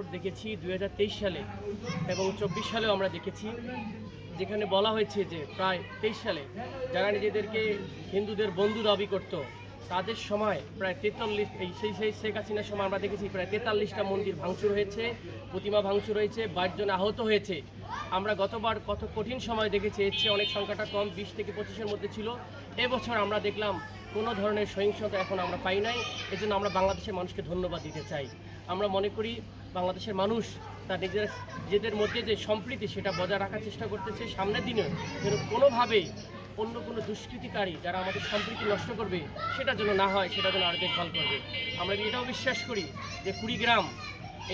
প্রেক্ষাপট দেখেছি দু হাজার তেইশ সালে এবং চব্বিশ সালেও আমরা দেখেছি, যেখানে বলা হয়েছে যে প্রায় তেইশ সালে যারা নিজেদেরকে হিন্দুদের বন্ধু দাবি করত, তাদের সময় প্রায় তেতাল্লিশ, এই সেই সেই শেখ হাসিনার সময় আমরা দেখেছি প্রায় তেতাল্লিশটা মন্দির ভাঙচুর হয়েছে, প্রতিমা ভাঙচুর হয়েছে, বাইশ জন আহত হয়েছে। আমরা গতবার কত কঠিন সময় দেখেছি, এর চেয়ে অনেক সংখ্যাটা কম, বিশ থেকে পঁচিশের মধ্যে ছিল। এবছর আমরা দেখলাম কোনো ধরনের সহিংসতা এখন আমরা পাই নাই। এজন্য আমরা বাংলাদেশের মানুষকে ধন্যবাদ দিতে চাই। আমরা মনে করি বাংলাদেশের মানুষ তার নিজের নিজেদের মধ্যে যে সম্প্রীতি সেটা বজায় রাখার চেষ্টা করতেছে, সামনের দিনে যেন কোনোভাবেই অন্য কোনো দুষ্কৃতিকারী যারা আমাদের সম্প্রীতি নষ্ট করবে, সেটা যেন না হয়, সেটা যেন আর দেখভাল করবে। আমরা এটাও বিশ্বাস করি যে কুড়িগ্রাম,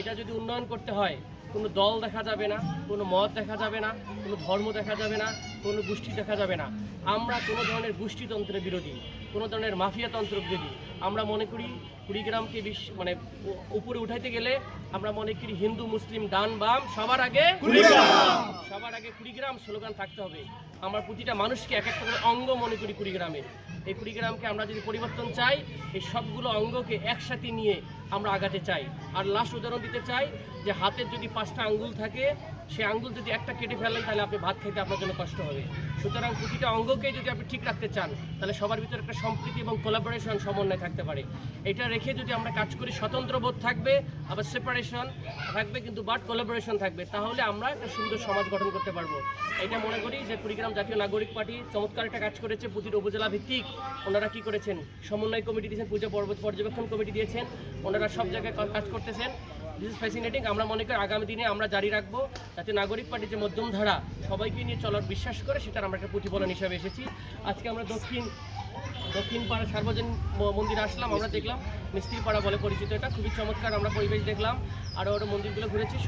এটা যদি উন্নয়ন করতে হয়, কোনো দল দেখা যাবে না, কোনো মত দেখা যাবে না, কোনো ধর্ম দেখা যাবে না কোনো গোষ্ঠী দেখা যাবে না। আমরা কোনো ধরনের গোষ্ঠীতন্ত্রের বিরোধী কোনো ধরনের মাফিয়াতন্ত্র বিরোধী। আমরা মনে করি কুড়িগ্রামকে বিশ মানে উপরে উঠাইতে গেলে আমরা মনে করি হিন্দু মুসলিম ডান বাম সবার আগে সবার আগে কুড়িগ্রাম স্লোগান থাকতে হবে। আমরা প্রতিটা মানুষকে এক একটা করে অঙ্গ মনে করি কুড়িগ্রামের। এই কুড়িগ্রামকে আমরা যদি পরিবর্তন চাই এই সবগুলো অঙ্গকে একসাথে নিয়ে আমরা আগাতে চাই। আর লাস্ট উদাহরণ দিতে চাই যে হাতের যদি পাঁচটা আঙ্গুল থাকে সেই আঙ্গুল যদি একটা কেটে ফেলেন, তাহলে আপনি ভাত খেতে আপনার জন্য কষ্ট হবে। সুতরাং প্রতিটা অঙ্গকে যদি আপনি ঠিক রাখতে চান, তাহলে সবার ভিতরে একটা সম্প্রীতি এবং কোলাবোরেশন সমন্বয় থাকতে পারে। এটা রেখে যদি আমরা কাজ করি, স্বতন্ত্র বোধ থাকবে, আবার সেপারেশন থাকবে, কিন্তু বাট কোলাবোরেশন থাকবে, তাহলে আমরা একটা সুন্দর সমাজ গঠন করতে পারব। এটা মনে করি যে কুড়িগ্রাম জাতীয় নাগরিক পার্টি চমৎকার একটা কাজ করেছে। প্রতিটা উপজেলা ভিত্তিক ওনারা কি করেছেন? সমন্বয় কমিটি দিয়েছেন, পূজা পর্বত পর্যবেক্ষণ কমিটি দিয়েছেন। ওনারা সব জায়গায় কাজ করতেছেন। দিস ইজ ফ্যাসিনেটিং আমরা মনে করি আগামী দিনে আমরা জারি রাখব যাতে নাগরিক পার্টির যে মধ্যম ধারা সবাইকে নিয়ে চলার বিশ্বাস করে, সেটার আমরা একটা প্রতিফলন হিসাবে এসেছি। আজকে আমরা দক্ষিণ দক্ষিণ পাড়া সার্বজনীন মন্দির আসলাম, আমরা দেখলাম মিস্ত্রি পাড়া বলে পরিচিত এটা। খুবই চমৎকার আমরা পরিবেশ দেখলাম। আরও আরও মন্দিরগুলো ঘুরেছি।